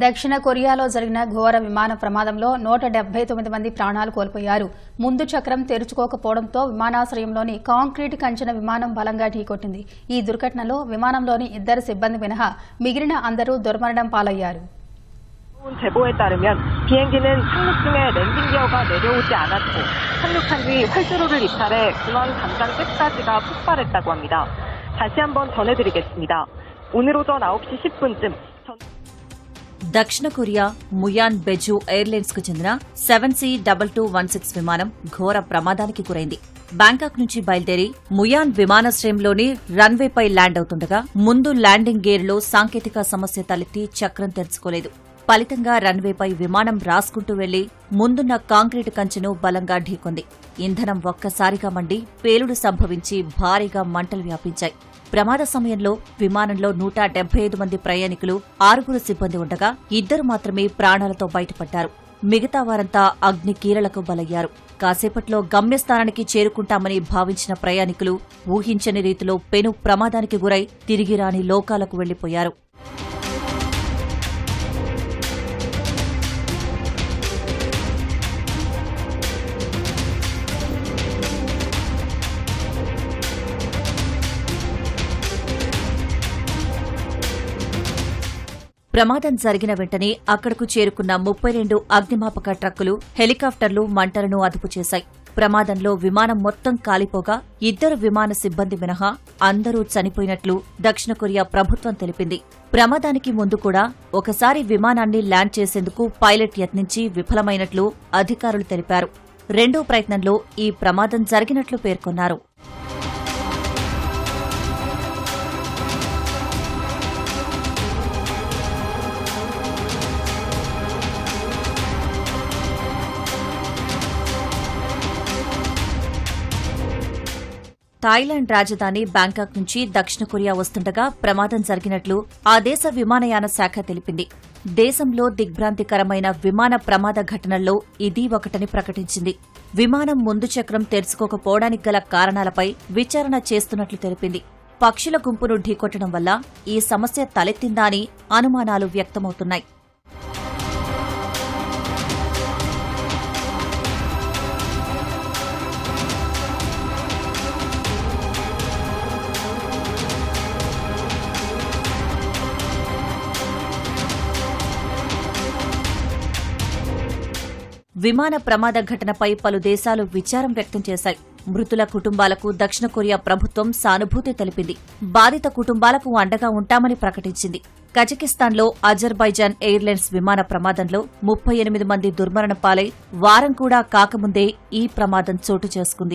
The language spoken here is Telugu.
దక్షిణ కొరియాలో జరిగిన ఘోర విమాన ప్రమాదంలో నూట డెబ్బై తొమ్మిది మంది ప్రాణాలు కోల్పోయారు ముందు చక్రం తెరుచుకోకపోవడంతో విమానాశ్రయంలోని కాంక్రీట్ కంచెన విమానం బలంగా ఢీకొట్టింది ఈ దుర్ఘటనలో విమానంలోని ఇద్దరు సిబ్బంది మినహా మిగిలిన అందరూ దుర్మరణం పాలయ్యారు 온 제보에 따르면 비행기는 착륙 중에 랜딩 기어가 내려오지 않았고 착륙한 뒤 활주로를 이탈해 중앙 담장 끝까지가 폭발했다고 합니다. 다시 한번 전해드리겠습니다. 오늘 오전 9시 10분쯤 దక్షిణ కొరియా ముయాన్ బెజు ఎయిర్లైన్స్కు చెందిన seven C double two one six విమానం ఘోర ప్రమాదానికి గురైంది. బ్యాంకాక్ నుంచి బయలుదేరి ముయాన్ విమానాశ్రయంలోని రన్వేపై ల్యాండ్ అవుతుండగా ముందు ల్యాండింగ్ గేర్లో సాంకేతిక సమస్య తలెత్తి చక్రం తెరుచుకోలేదు. ఫలితంగా రన్వేపై విమానం రాసుకుంటూ వెళ్ళి ముందున్న కాంక్రీట్ కంచెను బలంగా ఢీకొంది. ఇంధనం ఒక్కసారిగా మండి పేలుడు సంభవించి భారీగా మంటలు వ్యాపించాయి. ప్రమాద సమయంలో విమానంలో నూట ఐదు మంది ప్రయాణికులు ఆరుగురు సిబ్బంది ఉండగా ఇద్దరు మాత్రమే ప్రాణాలతో బయటపడ్డారు. మిగతా వారంతా అగ్ని కీరలకు బలయ్యారు. కాసేపట్లో గమ్యస్థానానికి చేరుకుంటామని భావించిన ప్రయాణికులు ఊహించని రీతిలో పెను ప్రమాదానికి గురై తిరిగి రాని లోకాలకు వెళ్ళిపోయారు ప్రమాదం జరిగిన వెంటనే అక్కడకు చేరుకున్న ముప్పై రెండు అగ్నిమాపక ట్రక్కులు హెలికాప్టర్లు మంటలను అదుపు చేశాయి. ప్రమాదంలో విమానం మొత్తం కాలిపోగా ఇద్దరు విమాన సిబ్బంది మినహా అందరూ చనిపోయినట్లు దక్షిణ కొరియా ప్రభుత్వం తెలిపింది. ప్రమాదానికి ముందు కూడా ఒకసారి విమానాన్ని ల్యాండ్ చేసేందుకు పైలట్ యత్నించి విఫలమైనట్లు అధికారులు తెలిపారు. రెండో ప్రయత్నంలో ఈ ప్రమాదం జరిగినట్లు పేర్కొన్నారు. థాయిలాండ్ రాజధాని బ్యాంకాక్ నుంచి దక్షిణ కొరియా వస్తుండగా ప్రమాదం జరిగినట్లు ఆ దేశ విమానయాన శాఖ తెలిపింది. దేశంలో దిగ్భ్రాంతికరమైన విమాన ప్రమాద ఘటనల్లో ఇది ఒకటని ప్రకటించింది. విమానం ముందు చక్రం తెరుచుకోకపోవడానికి గల కారణాలపై విచారణ చేస్తున్నట్లు తెలిపింది. పక్షుల గుంపును ఢీకొట్టడం వల్ల ఈ సమస్య తలెత్తిందా అని అనుమానాలు వ్యక్తమవుతున్నాయి. విమాన ప్రమాద ఘటనపై పలు దేశాలు విచారం వ్యక్తం చేశాయి. మృతుల కుటుంబాలకు దక్షిణ కొరియా ప్రభుత్వం సానుభూతి తెలిపింది. బాధిత కుటుంబాలకు అండగా ఉంటామని ప్రకటించింది. కజకిస్తాన్లో అజర్బైజాన్ ఎయిర్లైన్స్ విమాన ప్రమాదంలో ముప్పై ఎనిమిది మంది దుర్మరణ పాలై వారం కూడా కాకముందే ఈ ప్రమాదం చోటు చేసుకుంది.